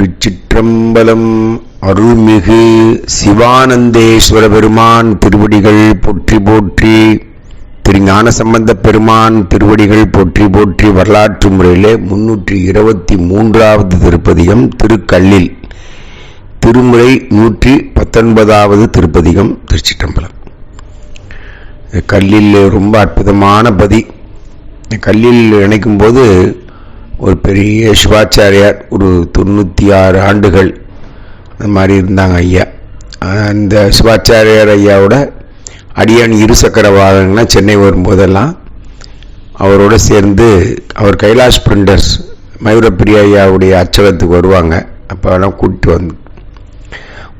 திருச்சிற்றம்பலம் அருள்மிகு சிவானந்தேஸ்வர பெருமான் திருவடிகள் போற்றி போற்றி திரு ஞானசம்பந்த பெருமான் திருவடிகள் போற்றி போற்றி வரலாற்று முறையிலே முன்னூற்றி இருபத்தி மூன்றாவது திருப்பதிகம் திருக்கல்லில். திருமுறை நூற்றி பத்தொன்பதாவது திருப்பதிகம் திருச்சிற்றம்பலம். கல்லில் ரொம்ப அற்புதமான பதி. கல்லில் இணைக்கும் போது ஒரு பெரிய சிவாச்சாரியார் ஒரு தொண்ணூற்றி ஆறு ஆண்டுகள் அந்த மாதிரி இருந்தாங்க ஐயா. அந்த சிவாச்சாரியார் ஐயாவோட அடியான் இருசக்கர வாகனங்கள்லாம் சென்னை வரும்போதெல்லாம் அவரோட சேர்ந்து அவர் கைலாஷ் பிரிண்டர்ஸ் மயூரப்பிரியா ஐயாவுடைய அச்சகத்துக்கு வருவாங்க. அப்போலாம் கூப்பிட்டு வந்து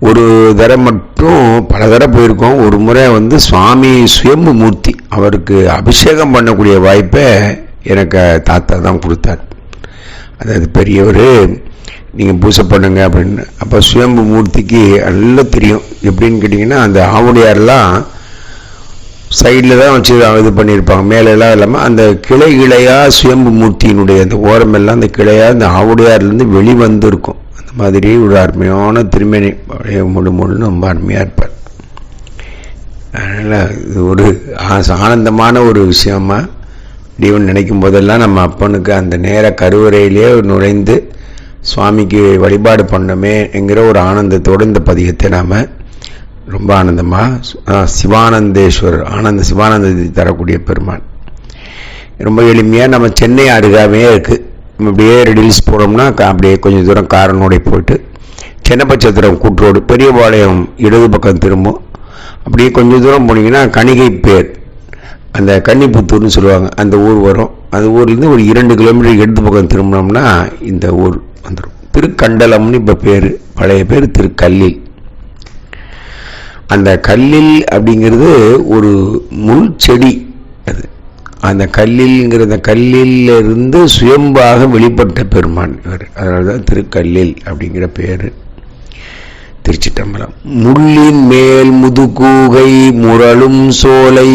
ஒரு தடவை மட்டும் பல தடவை போயிருக்கோம். ஒரு முறை வந்து சுவாமி சுயம்பு மூர்த்தி அவருக்கு அபிஷேகம் பண்ணக்கூடிய வாய்ப்பை எனக்கு தாத்தா தான் கொடுத்தார். அதாவது பெரியவர் நீங்கள் பூஜை பண்ணுங்க அப்படின்னு. அப்போ சுயம்பு மூர்த்திக்கு நல்லா தெரியும். எப்படின்னு கேட்டிங்கன்னா அந்த ஆவுடையாரெலாம் சைடில் தான் வச்சு இது பண்ணியிருப்பாங்க. மேலெல்லாம் இல்லாமல் அந்த கிளை கிளையாக சுயம்பு மூர்த்தியினுடைய அந்த ஓரமெல்லாம் அந்த கிளையாக அந்த ஆவுடையார்லேருந்து வெளிவந்திருக்கும். அந்த மாதிரி ஒரு அருமையான திருமணி பழைய முழு முழுன்னு ரொம்ப அருமையாக இருப்பார். அதனால் இது ஒரு ஆ- ஆனந்தமான ஒரு விஷயமா இப்படின்னு நினைக்கும் போதெல்லாம் நம்ம அப்பனுக்கு அந்த நேர கருவறையிலே நுழைந்து சுவாமிக்கு வழிபாடு பண்ணோமே என்கிற ஒரு ஆனந்தத்தோடு இந்த பதிகத்தை நாம் ரொம்ப ஆனந்தமாக சிவானந்தேஸ்வரர் ஆனந்த சிவானந்தத்தை தரக்கூடிய பெருமான். ரொம்ப எளிமையாக நம்ம சென்னை அருகாமையே இருக்குது நம்ம அப்படியே ரெடில்ஸ் போகிறோம்னா அப்படியே கொஞ்சம் தூரம் காரனோட போயிட்டு சென்னப்பச்சத்திரம் கூட்டுரோடு பெரியபாளையம் இடது பக்கம் திரும்பும். அப்படியே கொஞ்சம் தூரம் போனீங்கன்னா கணிகை பேர் அந்த கன்னிப்புத்தூர்னு சொல்லுவாங்க அந்த ஊர் வரும். அந்த ஊர்லேருந்து ஒரு இரண்டு கிலோமீட்டர் எடுத்து பக்கம் திரும்பினோம்னா இந்த ஊர் வந்துடும் திருக்கண்டலம்னு இப்போ பேர் பழைய பேர் திருக்கல்லில். அந்த கல்லில் அப்படிங்கிறது ஒரு முள் செடி அது. அந்த கல்லில்ங்கிற அந்த கல்லில் இருந்து சுயம்பாக வெளிப்பட்ட பெருமான் இவர். அதனால தான் திருக்கல்லில் அப்படிங்கிற பேர். திருச்சிட்டம்பலம் முள்ளின் மேல் முதுகூகை முரளும் சோலை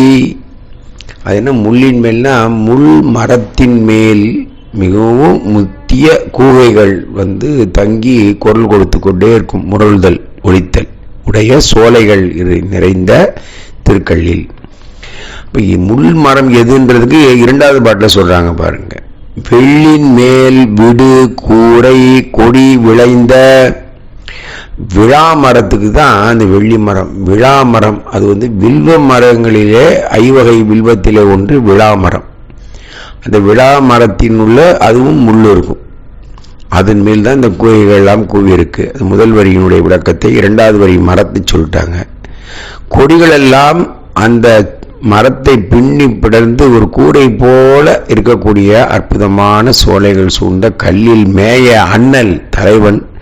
அது என்ன முள்ளின் மேல்னா முள் மரத்தின் மேல் மிகவும் முத்திய கூகைகள் வந்து தங்கி குரல் கொடுத்து கொண்டே இருக்கும் முரள்தல் ஒழித்தல் உடைய சோலைகள் இரு- நிறைந்த திருக்கல்லில். இப்போ முள் மரம் எதுன்றதுக்கு இரண்டாவது பாட்டில் சொல்கிறாங்க பாருங்க. வெள்ளின் மேல் விடு கூரை கொடி விளைந்த விழா மரத்துக்கு தான் அந்த வெள்ளி மரம். விழா மரம் அது வந்து வில்வ மரங்களிலே ஐவகை வில்வத்திலே ஒன்று விழா மரம் அந்த விழா மரத்தின் உள்ள அதுவும் முள் இருக்கும். அதன் மேல் தான் இந்த கோயில்கள் எல்லாம் அது முதல் வரியினுடைய விளக்கத்தை இரண்டாவது வரி மரத்தை சொல்லிட்டாங்க. கொடிகளெல்லாம் அந்த மரத்தை பின்னி பிடர்ந்து ஒரு கூடை போல இருக்கக்கூடிய அற்புதமான சோலைகள் சூழ்ந்த கல்லில் மேய அண்ணல் தலைவன்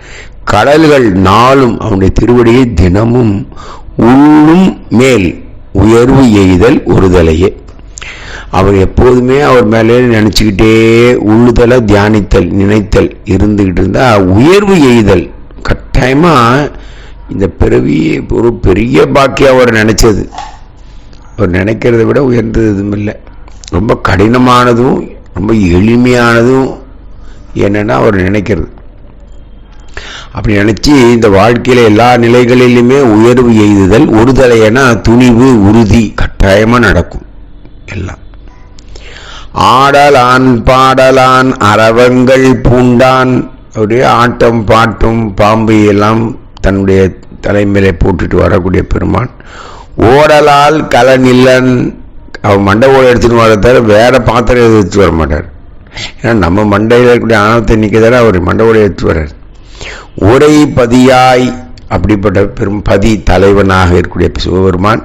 கடல்கள் நாளும் அவனுடைய திருவடியை தினமும் உள்ளும் மேல் உயர்வு எய்தல் ஒருதலையே. அவர் எப்போதுமே அவர் மேலே நினச்சிக்கிட்டே உள்ளுதலை தியானித்தல் நினைத்தல் இருந்துக்கிட்டு இருந்தால் உயர்வு எய்தல் கட்டாயமாக இந்த பிறவி ஒரு பெரிய பாக்கியம் அவர் நினச்சது. அவர் நினைக்கிறத விட உயர்ந்தது எதுவும் இல்லை. ரொம்ப கடினமானதும் ரொம்ப எளிமையானதும் என்னென்னா அவர் நினைக்கிறது. அப்படி நினச்சி இந்த வாழ்க்கையில் எல்லா நிலைகளிலுமே உயர்வு எய்துதல் ஒருதலையனா துணிவு உறுதி கட்டாயமாக நடக்கும். எல்லாம். ஆடலான் பாடலான் அரவங்கள் பூண்டான். அப்படியே ஆட்டம் பாட்டும் பாம்பு எல்லாம் தன்னுடைய தலைமையில போட்டுட்டு வரக்கூடிய பெருமான். ஓடலால் கலநில்லன் அவன் மண்டை ஓட எடுத்துட்டு வர தவிர வேற பாத்திரம் எதுவும் எடுத்துட்டு வர மாட்டார். ஏன்னா நம்ம மண்டையில் இருக்கக்கூடிய ஆணவத்தை நிற்க அவர் மண்டை ஓட எடுத்துட்டு வர்றார். உரை பதியாய் அப்படிப்பட்ட பெரும் பதி தலைவனாக இருக்கக்கூடிய சிவபெருமான்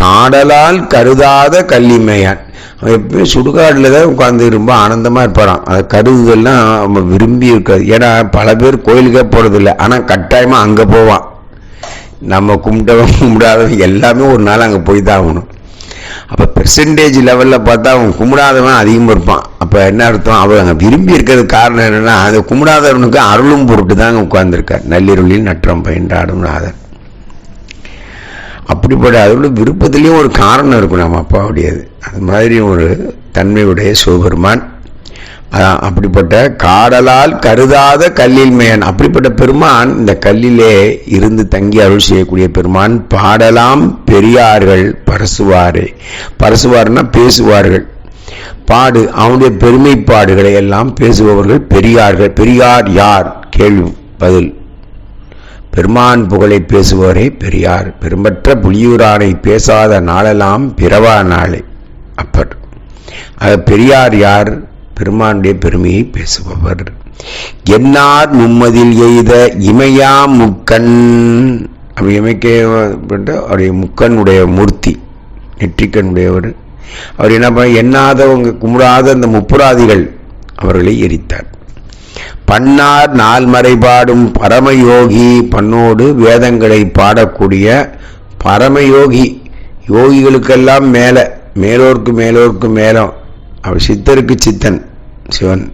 காடலால் கருதாத கல்லிமையான் அவன் எப்பவுமே சுடுகாட்டில் தான் உட்காந்து ரொம்ப ஆனந்தமாக இருப்பாராம். அதை கருதுதெல்லாம் அவன் விரும்பி இருக்காது. ஏன்னா பல பேர் கோயிலுக்கே போகிறதில்ல ஆனால் கட்டாயமாக அங்கே போவான். நம்ம கும்பிட்டவன் கும்பிடாதவன் எல்லாமே ஒரு நாள் அங்கே போய் தான் ஆகணும். அப்போ பெர்சன்டேஜ் லெவலில் பார்த்தா அவன் கும்பிடாதவன் அதிகமாக இருப்பான். அப்போ என்ன அர்த்தம்? அவர் அங்கே விரும்பி இருக்கிறது காரணம் என்னென்னா அந்த கும்பிடாதவனுக்கு அருளும் பொருட்டு தான் அங்கே உட்கார்ந்துருக்கார். நள்ளிருளில் நற்றம் பயின்றாடும் நாதன் அப்படிப்பட்ட அதோட விருப்பத்திலையும் ஒரு காரணம் இருக்கும் நம்ம அப்பாவுடையது. அது மாதிரி ஒரு தன்மையுடைய சிவபெருமான் அதான் அப்படிப்பட்ட காடலால் கருதாத கல்லில் மேயன் அப்படிப்பட்ட பெருமான் இந்த கல்லிலே இருந்து தங்கி அருள் செய்யக்கூடிய பெருமான் பாடலாம் பெரியார்கள் பரசுவாரே. பரசுவார்னா பேசுவார்கள். பாடு அவனுடைய பெருமை பாடுகளை எல்லாம் பேசுபவர்கள் பெரியார்கள். பெரியார் யார்? கேள்வி பதில். பெருமான் புகழை பேசுபவரே பெரியார். பெரும்பற்ற புலியூரானை பேசாத நாளெல்லாம் பிறவா நாளை. அப்பர் அது பெரியார் யார்? பெருமானுடைய பெருமையை பேசுபவர். என்னார் மும்மதில் எய்த இமையா முக்கண்? அப்படி இமைக்க அவருடைய முக்கனுடைய மூர்த்தி நெற்றிக்கனுடையவர் அவர் என்ன பண்ண எண்ணாதவங்க கும்பிடாத அந்த முப்புராதிகள் அவர்களை எரித்தார். பன்னார் நால்மறை பாடும் பரமயோகி பண்ணோடு வேதங்களை பாடக்கூடிய பரமயோகி. யோகிகளுக்கெல்லாம் மேல மேலோர்க்கு மேலோர்க்கு மேலும் அவர் சித்தருக்கு சித்தன் சிவன்.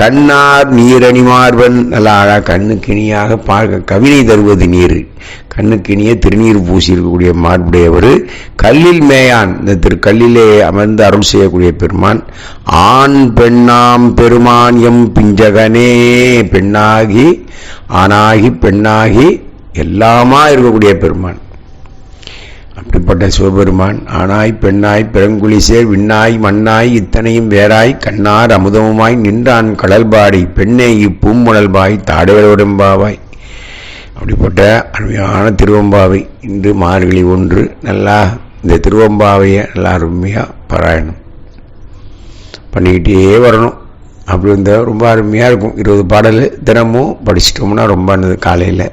கண்ணார் நீரணிமார்வன் நல்லா அழகாக கண்ணுக்கினியாக பார்க்க கவினை தருவது நீர். கண்ணுக்கினிய திருநீர் பூசி இருக்கக்கூடிய மார்புடையவர். கல்லில் மேயான். இந்த திரு கல்லிலே அமர்ந்து அருள் செய்யக்கூடிய பெருமான். ஆண் பெண்ணாம் பெருமான் எம் பிஞ்சகனே. பெண்ணாகி ஆணாகி பெண்ணாகி எல்லாமா இருக்கக்கூடிய பெருமான். அப்படிப்பட்ட சிவபெருமான் ஆனாய் பெண்ணாய் பெருங்குளிசேர் விண்ணாய் மண்ணாய் இத்தனையும் வேறாய் கண்ணார் அமுதமுமாய் நின்றான் கடல்பாடி பெண்ணே இப்பூம்புணல்பாய் தாடுகளோடம்பாவாய். அப்படிப்பட்ட அருமையான திருவம்பாவை இன்று மார்கழி ஒன்று நல்லா இந்த திருவம்பாவையை நல்லா அருமையாக பாராயணம் பண்ணிக்கிட்டே வரணும். அப்படி இருந்தால் ரொம்ப அருமையாக இருக்கும். இருபது பாடல் தினமும் படிச்சிட்டோம்னா ரொம்ப நல்லது. காலையில்.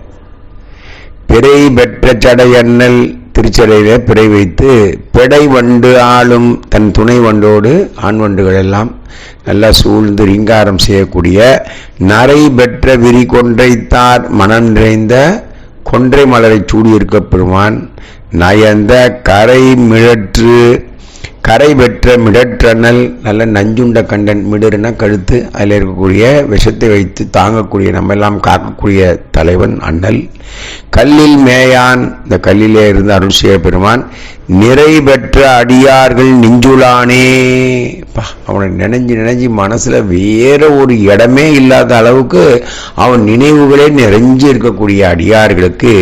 பிறை பெற்ற சடையண்ணல் திருச்சடையில பிறை வைத்து பெடை வண்டு ஆளும் தன் துணை வண்டோடு ஆண் வண்டுகள் எல்லாம் நல்லா சூழ்ந்து ரிங்காரம் செய்யக்கூடிய நரை பெற்ற விரி கொன்றைத்தார் மனம் நிறைந்த கொன்றை மலரை சூடியிருக்க பெருமான் நயந்த கரை மிழற்று கரை பெற்ற மிடற்றனல் நல்ல நஞ்சுண்ட கண்டன் மிடர்னா கழுத்து அதில் இருக்கக்கூடிய விஷத்தை வைத்து தாங்கக்கூடிய நம்ம எல்லாம் காக்கக்கூடிய தலைவன் அண்ணல். கல்லில் மேயான் இந்த கல்லிலே இருந்து அருள் செய்ய பெருமான் நிறை பெற்ற அடியார்கள் நெஞ்சுளானே. அவனை நினைஞ்சு நினைஞ்சு மனசுல வேற ஒரு இடமே இல்லாத அளவுக்கு அவன் நினைவுகளே நிறைஞ்சு இருக்கக்கூடிய அடியார்களுக்கு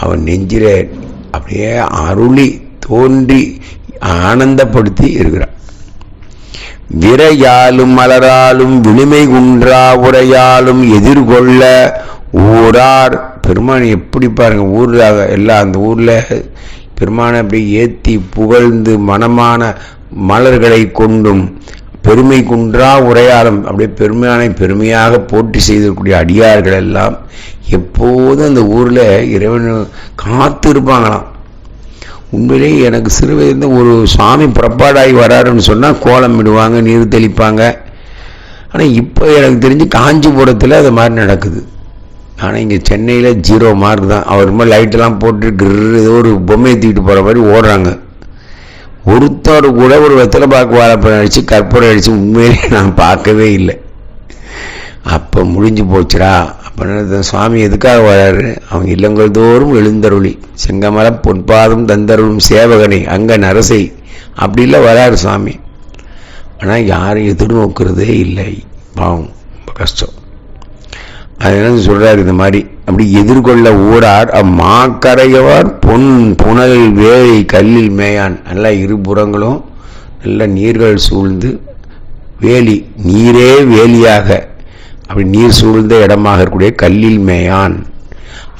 அவன் நெஞ்சில அப்படியே அருளி தோன்றி ஆனந்தப்படுத்தி இருக்கிறார். விரையாலும் மலராலும் விழுமை குன்றா உரையாலும் எதிர்கொள்ள ஊரார் பெருமான் எப்படி பாருங்க ஊரில் எல்லாம் அந்த ஊரில் பெருமானை அப்படி ஏற்றி புகழ்ந்து மனமான மலர்களை கொண்டும் பெருமை குன்றா உரையாலும் அப்படியே பெருமையானை பெருமையாக போட்டி செய்திருக்கக்கூடிய அடியார்கள் எல்லாம் எப்போதும் அந்த ஊரில் இறைவன் காத்திருப்பாங்களாம். உண்மையிலேயே எனக்கு சிறு வயதுல ஒரு சாமி புறப்பாடாகி வராருன்னு சொன்னால் கோலம் விடுவாங்க நீர் தெளிப்பாங்க. ஆனால் இப்போ எனக்கு தெரிஞ்சு காஞ்சிபுரத்தில் அது மாதிரி நடக்குது. ஆனால் இங்கே சென்னையில் ஜீரோ மார்க் தான். அவர் ரொம்ப லைட்டெல்லாம் போட்டு கிரு ஏதோ ஒரு பொம்மையை தூக்கிட்டு போகிற மாதிரி ஓடுறாங்க. ஒருத்தர் கூட ஒரு வெத்தலை பாக்கு வாழைப்பழம் அடித்து கற்பூரம் அடித்து உண்மையிலே நான் பார்க்கவே இல்லை. அப்போ முடிஞ்சு போச்சுடா. அப்போ சுவாமி எதுக்காக வராரு? அவங்க இல்லங்கள் தோறும் எழுந்தருளி செங்கமல பொன்பாதம் தந்தருளும் சேவகனை அங்க நரசை. அப்படிலாம் வராரு சுவாமி. ஆனால் யாரும் எதிர்நோக்கிறதே இல்லை. பாவம் ரொம்ப கஷ்டம். அது என்ன சொல்றாரு இந்த மாதிரி. அப்படி எதிர்கொள்ள ஊரார் அம்மாக்கரையவர் பொன் புனல் வேலை கல்லில் மேயான். நல்லா இருபுறங்களும் நல்ல நீர்கள் சூழ்ந்து வேலி நீரே வேலியாக அப்படி நீர் சூழ்ந்த இடமாக இருக்கக்கூடிய கல்லில் மேயான்.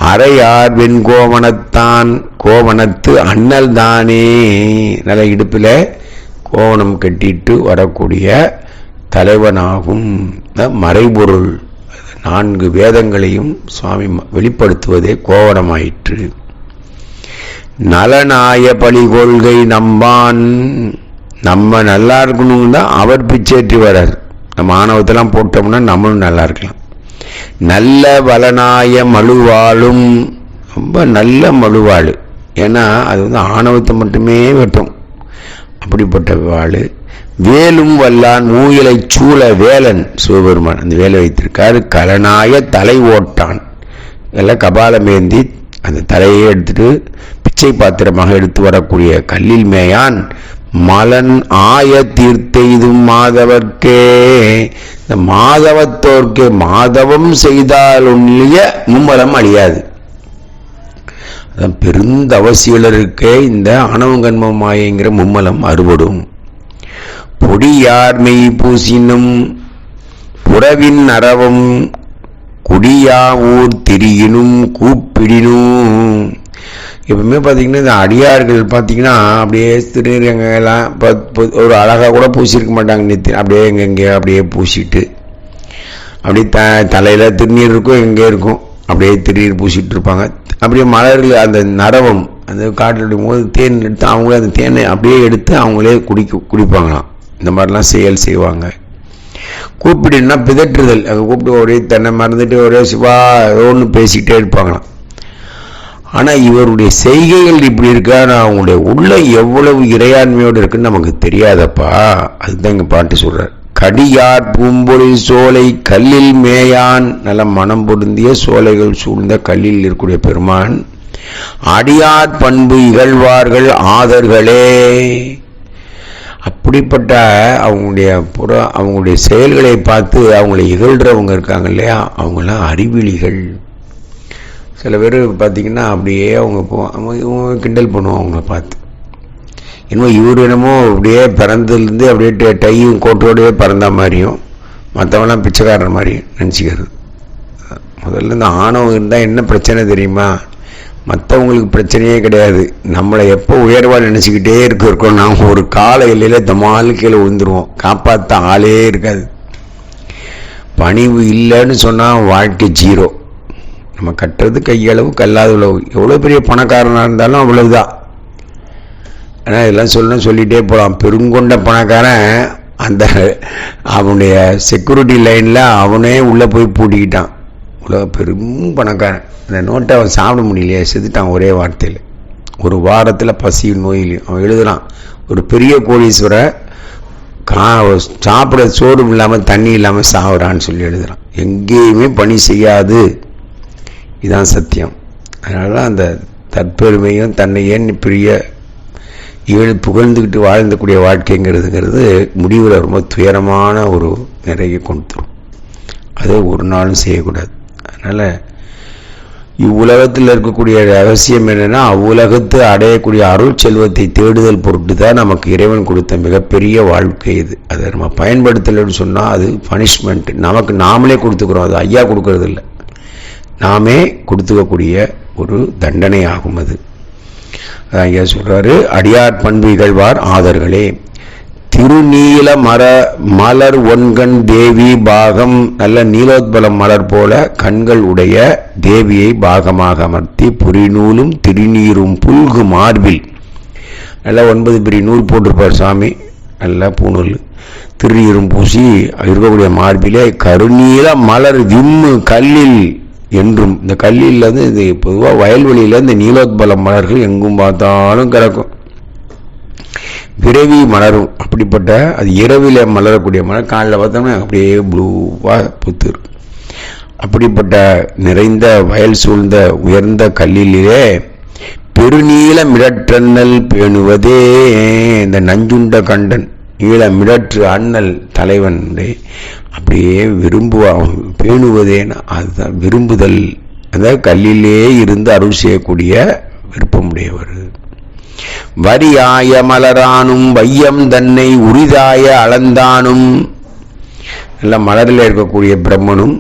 அரையார் வெண்கோவனத்தான் கோவணத்து அண்ணல் தானே. நல்ல இடுப்பில் கோவணம் கட்டிட்டு வரக்கூடிய தலைவனாகும். மறைபொருள் நான்கு வேதங்களையும் சுவாமி வெளிப்படுத்துவதே கோவணமாயிற்று. நலனாய பழி கொள்கை நம்பான். நம்ம நல்லா இருக்கணும் தான் அவர் பிச்சேற்றி வரார் நம்ம ஆணவத்தெல்லாம் போட்டோம்னா நம்மளும் நல்லா இருக்கலாம். நல்ல வளனாய மழுவாளும் ரொம்ப நல்ல மழுவாள். ஏன்னா அது வந்து ஆணவத்தை மட்டுமே வெட்டும். அப்படிப்பட்ட வாள் வேலும் வல்லான் மூயிலை சூழ வேலன் சிவபெருமான். அந்த வேலை வைத்திருக்காரு. கலனாய தலை ஓட்டான். எல்லாம் கபாலமேந்தி அந்த தலையை எடுத்துட்டு பிச்சை பாத்திரமாக எடுத்து வரக்கூடிய கல்லில் மேயான் மலன் ஆய தீர்த்தெய்தும் மாதவர்க்கே இந்த மாதவத்தோர்க்கே மாதவம் செய்தால் ஒன்றிய மும்மலம் அழியாது. அதான் பெருந்தவசியலருக்கே இந்த ஆணவங்கன்ம மாயங்கிற மும்மலம் அறுபடும். பொடியார் மெய் பூசினும் புறவின் அறவும் குடியாவூர் ஊர் திரியினும் கூப்பிடினும். எப்பவுமே பார்த்தீங்கன்னா இந்த அடியார்கள் பார்த்தீங்கன்னா அப்படியே திருநீர் திருநெல்லாம் ஒரு அழகாக கூட பூசியிருக்க மாட்டாங்க நித்தி அப்படியே எங்கே அப்படியே பூசிட்டு அப்படியே த தலையில் திருநீர் இருக்கும் எங்கே இருக்கும். அப்படியே திருநீர் பூசிட்டு இருப்பாங்க. அப்படியே மலர்கள் அந்த நரவம் அந்த காட்டில் போது தேன் எடுத்து அவங்களே அந்த தேனை அப்படியே எடுத்து அவங்களே குடிக்க குடிப்பாங்களாம். இந்த மாதிரிலாம் செயல் செய்வாங்க. கூப்பிடுன்னா பிதற்றுதல். அங்கே கூப்பிட்டு ஒரே தென்னை மறந்துட்டு ஒரே சிவா ஏதோ ஒன்று பேசிக்கிட்டே இருப்பாங்களாம். ஆனால் இவருடைய செய்கைகள் இப்படி இருக்கா? நான் அவங்களுடைய உள்ள எவ்வளவு இறையாண்மையோடு இருக்குன்னு நமக்கு தெரியாதப்பா. அதுதான் இங்கே பாட்டு சொல்கிறார் கடியார் பூம்பொழில் சோலை கல்லில் மேயான். நல்ல மனம் பொருந்திய சோலைகள் சூழ்ந்த கல்லில் இருக்கக்கூடிய பெருமான். அடியார் பண்பு இகழ்வார்கள் ஆதர்களே. அப்படிப்பட்ட அவங்களுடைய புற அவங்களுடைய செயல்களை பார்த்து அவங்களை இகழ்கிறவங்க இருக்காங்க இல்லையா? அவங்களாம் அறிவிலிகள். சில பேர் பார்த்தீங்கன்னா அப்படியே அவங்க போ அவங்க கிண்டல் பண்ணுவோம் அவங்கள பார்த்து. என்னமோ இவர் என்னமோ அப்படியே பிறந்ததுலேருந்து அப்படியே டையும் கோட்டோடையே பிறந்த மாதிரியும் மற்றவெல்லாம் பிச்சைக்காரன் மாதிரி நினச்சிக்கிறது. முதல்ல இந்த ஆணவம் இருந்தால் என்ன பிரச்சனை தெரியுமா? மற்றவங்களுக்கு பிரச்சனையே கிடையாது. நம்மளை எப்போ உயர்வாக நினச்சிக்கிட்டே இருக்க இருக்கோம் நாம் ஒரு கால எல்லையில் தமால் கீழே விழுந்துருவோம். காப்பாற்ற ஆளே இருக்காது. பணிவு இல்லைன்னு சொன்னால் வாழ்க்கை ஜீரோ. நம்ம கட்டுறது கையளவு கல்லாத உழவு. எவ்வளோ பெரிய பணக்காரனாக இருந்தாலும் அவ்வளவுதான் ஆனால் இதெல்லாம் சொல்லணும்னு சொல்லிகிட்டே போகலாம் பெருங்கொண்ட பணக்காரன் அந்த அவனுடைய செக்யூரிட்டி லைனில் அவனே உள்ளே போய் பூட்டிக்கிட்டான். உலக பெரும் பணக்காரன். அந்த நோட்டை அவன் சாப்பிட முடியலையே செத்துட்டான் ஒரே வார்த்தையில். ஒரு வாரத்தில் பசி நோயிலையும் அவன் எழுதுறான். ஒரு பெரிய கோழீஸ்வரை கா சாப்பிட சோறும் இல்லாமல் தண்ணி இல்லாமல் சாகுறான்னு சொல்லி எழுதுறான். எங்கேயுமே பணி செய்யாது. இதுதான் சத்தியம். அதனால அந்த தற்பெருமையும் தன்னை ஏன் பெரிய இவள் புகழ்ந்துக்கிட்டு வாழ்ந்தக்கூடிய வாழ்க்கைங்கிறதுங்கிறது முடிவில் ரொம்ப துயரமான ஒரு நிறைய கொடுத்துரும் அதை ஒரு நாளும் செய்யக்கூடாது. அதனால் இவ்வுலகத்தில் இருக்கக்கூடிய அவசியம் என்னென்னா அவ்வுலகத்து அடையக்கூடிய அருள் செல்வத்தை தேடுதல் பொருட்டு தான் நமக்கு இறைவன் கொடுத்த மிகப்பெரிய வாழ்க்கை இது. அதை நம்ம பயன்படுத்தலைன்னு சொன்னால் அது பனிஷ்மெண்ட் நமக்கு நாமளே கொடுத்துக்கிறோம். அது ஐயா கொடுக்கறதில்லை. நாமே கொடுத்துக்கக்கூடிய ஒரு தண்டனை ஆகும் அது ஐயா சொல்றாரு அடியார் பண்பு இகழ்வார் ஆதர்களே திருநீல மர மலர் ஒன்கண் தேவி பாகம் நல்ல நீலோத்பலம் மலர் போல கண்கள் உடைய தேவியை பாகமாக அமர்த்தி புரிநூலும் திருநீரும் புல்கு மார்பில். நல்லா ஒன்பது பெரிய நூல் போட்டிருப்பார் சாமி நல்லா பூநூல். திருநீரும் பூசி இருக்கக்கூடிய மார்பிலே கருநீல மலர் விம்மு கல்லில் என்றும் இந்த கல்லில் வந்து இது பொதுவாக வயல்வெளியில் இந்த நீலோத்பலம் மலர்கள் எங்கும் பார்த்தாலும் கிடக்கும். விரைவி மலரும். அப்படிப்பட்ட அது இரவில் மலரக்கூடிய மலர். காலில் பார்த்தோம்னா அப்படியே ப்ளூவாக புத்து அப்படிப்பட்ட நிறைந்த வயல் சூழ்ந்த உயர்ந்த கல்லிலே பெருநீல மிடற்றண்ணல் பேணுவதே இந்த நஞ்சுண்ட கண்டன். நீள மிடற்று அண்ணல் தலைவன் அப்படியே விரும்புவான் பேணுவதேன்னு அதுதான் விரும்புதல். அதாவது கல்லிலே இருந்து அருள் செய்யக்கூடிய விருப்பமுடையவர். வரியாய மலரானும் வையம் தன்னை உரிதாய அளந்தானும். எல்லாம் மலரில் இருக்கக்கூடிய பிரம்மனும்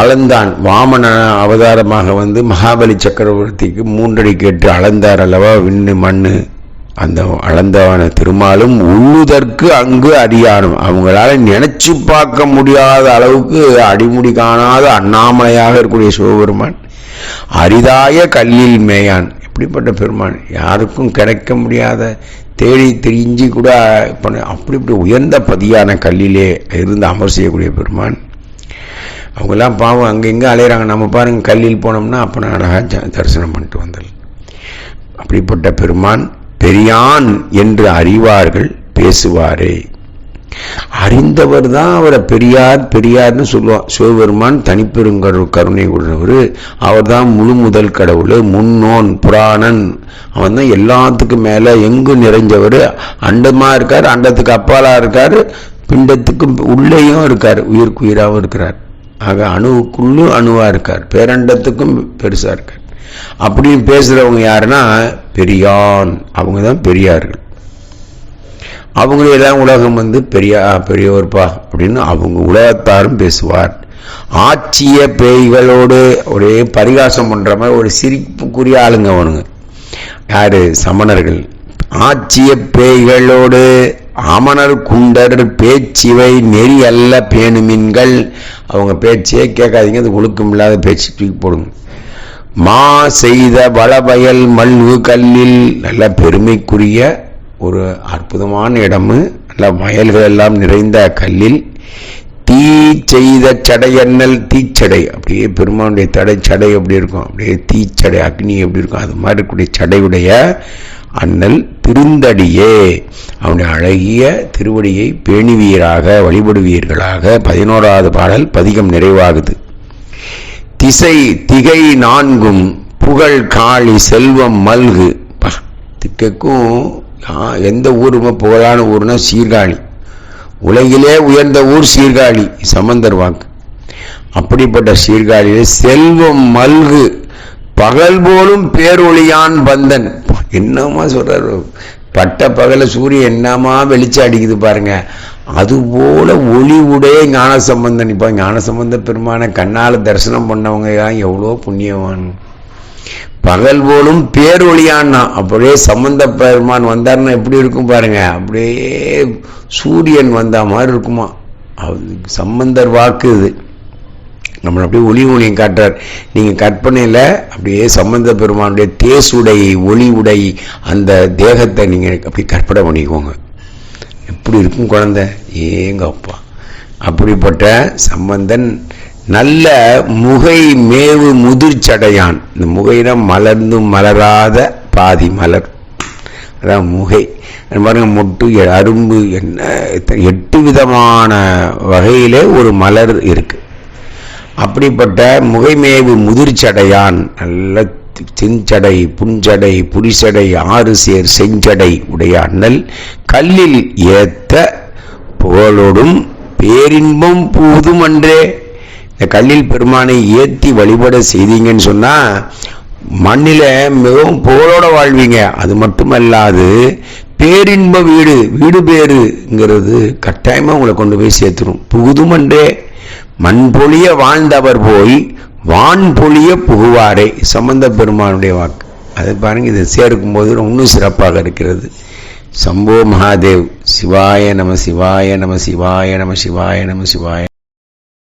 அளந்தான். வாமன அவதாரமாக வந்து மகாபலி சக்கரவர்த்திக்கு மூன்றடி கேட்டு அளந்தார் அல்லவா? விண்ணு மண்ணு. அந்த அளந்தவன திருமாலும் உள்ளுதற்கு அங்கு அடியானும். அவங்களால நினைச்சு பார்க்க முடியாத அளவுக்கு அடிமுடி காணாத அண்ணாமலையாக இருக்கக்கூடிய சிவபெருமான் அரிதாய கல்லில் மேயான். இப்படிப்பட்ட பெருமான்? யாருக்கும் கிடைக்க முடியாத தேடி தெரிஞ்சு கூட அப்படி இப்படி உயர்ந்த பதியான கல்லிலே இருந்து அமர் செய்யக்கூடிய பெருமான். அவங்கெல்லாம் பாவம் அங்கங்கே அலையிறாங்க. நம்ம பாருங்க கல்லில் போனோம்னா அப்போ நான் அழகாக தரிசனம் பண்ணிட்டு வந்தல் அப்படிப்பட்ட பெருமான் பெரியான் என்று அறிவார்கள் பேசுவாரே. அறிந்தவர் தான் அவரை பெரியார் பெரியார்னு சொல்லுவார் சிவபெருமான் தனிப்பெருங்கரு கருணை உள்ளவர் அவர் தான் முழு முதல் கடவுள் முன்னோன் புராணன். அவன் தான் எல்லாத்துக்கும் மேலே எங்கும் நிறைஞ்சவர். அண்டமாக இருக்கார் அண்டத்துக்கு அப்பாலாக இருக்கார் பிண்டத்துக்கும் உள்ளேயும் இருக்கார் உயிருக்கு உயிராகவும் இருக்கிறார். ஆக அணுவுக்குள்ளும் அணுவாக இருக்கார் பேரண்டத்துக்கும் பெருசாக இருக்கார். அப்படின்னு பேசுறவங்க யாருன்னா பெரியான். அவங்க தான் பெரியார்கள். அவங்களே உலகம் வந்து பெரியா பெரியவர்ப்பா அப்படின்னு அவங்க உலகத்தாரும் பேசுவார். ஆட்சிய பேய்களோடு ஒரே பரிகாசம் பண்ற மாதிரி ஒரு சிரிப்புக்குரிய ஆளுங்க அவனுங்க. யாரு? சமணர்கள். ஆட்சிய பேய்களோடு அமணர் குண்டர் பேச்சிவை நெறி அல்ல பேணுமின்கள். அவங்க பேச்சே கேட்காதீங்க அது ஒழுக்கம் இல்லாத பேச்சு தூக்கி போடுங்க. மா செய்த வளவயல் மல்வு கல்லில் நல்ல பெருமைக்குரிய ஒரு அற்புதமான இடமு. நல்ல வயல்கள் எல்லாம் நிறைந்த கல்லில் தீ செய்த சடையண்ணல் தீச்சடை. அப்படியே பெருமானுடைய தடை சடை எப்படி இருக்கும்? அப்படியே தீச்சடை அக்னி எப்படி இருக்கும்? அது மாதிரி இருக்கக்கூடிய சடையுடைய அண்ணல் திருந்தடியே. அவனுடைய அழகிய திருவடியை பேணுவீராக வழிபடுவீர்களாக. பதினோராவது பாடல் பதிகம் நிறைவாகுது. திசை திகை நான்கும் புகழ் காளி செல்வம் மல்கு. பா, திக்கைக்கும் எந்த ஊருமே புகழான ஊர்னா சீர்காழி. உலகிலே உயர்ந்த ஊர் சீர்காழி சமந்தர் வாக்கு. அப்படிப்பட்ட சீர்காழியிலே செல்வம் மல்கு பகல் போலும் பேரொழியான் பந்தன் என்னமா சொல்றாரு? பட்ட பகல சூரியன் என்னமா வெளிச்சம் அடிக்குது பாருங்க. அதுபோல ஒளி உடைய ஞான சம்பந்தன் இப்போ ஞான சம்பந்த பெருமான கண்ணால தரிசனம் பண்ணவங்க தான் எவ்வளோ புண்ணியவான்? பகல் போலும் பேரொளியான்னா அப்படியே சம்பந்த பெருமான் வந்தாருன்னா எப்படி இருக்கும் பாருங்க? அப்படியே சூரியன் வந்த மாதிரி இருக்குமா? அது சம்பந்தர் வாக்கு இது. நம்மளை அப்படியே ஒளி ஒளியும் காட்டுறார். நீங்க கற்பனையில அப்படியே சம்பந்த பெருமானுடைய தேசுடை ஒளி உடை அந்த தேகத்தை நீங்க அப்படி கற்பனை பண்ணிக்கோங்க. இப்படி இருக்கும் குழந்தை. ஏங்க அப்பா. அப்படிப்பட்ட சம்பந்தன் நல்ல முகை மேவு முதிர்ச்சடையான் இந்த முகைனா மலர்ந்தும் மலராத பாதி மலர். அதான் முகை. பாருங்க மொட்டு எ- அரும்பு என்ன எட்டு விதமான வகையிலே ஒரு மலர் இருக்கு. அப்படிப்பட்ட முகைமேவு முதிர்ச்சடையான் நல்ல செஞ்சடை புஞ்சடை புரிசடை ஆறு சேர் செஞ்சடை உடைய அண்ணல் கல்லில் ஏத்த புகழோடும் பேரின்பம் பூதும் அன்றே இந்த கல்லில் பெருமானை ஏத்தி வழிபட செய்தீங்கன்னு சொன்னா மண்ணில மிகவும் புகழோட வாழ்வீங்க. அது மட்டுமல்லாது பேரின்ப வீடு வீடு பேருங்கிறது கட்டாயமா உங்களை கொண்டு போய் சேர்த்துரும். புகுதுமன்றே மண் பொழிய வாழ்ந்தவர் போய் வான்பொழிய புகுவாரே. சம்பந்த பெருமானுடைய வாக்கு. அதை பாருங்க இதை சேர்க்கும் போது இன்னும் சிறப்பாக இருக்கிறது. சம்போ மகாதேவ். சிவாய நம சிவாய நம சிவாய நம சிவாய நம சிவாய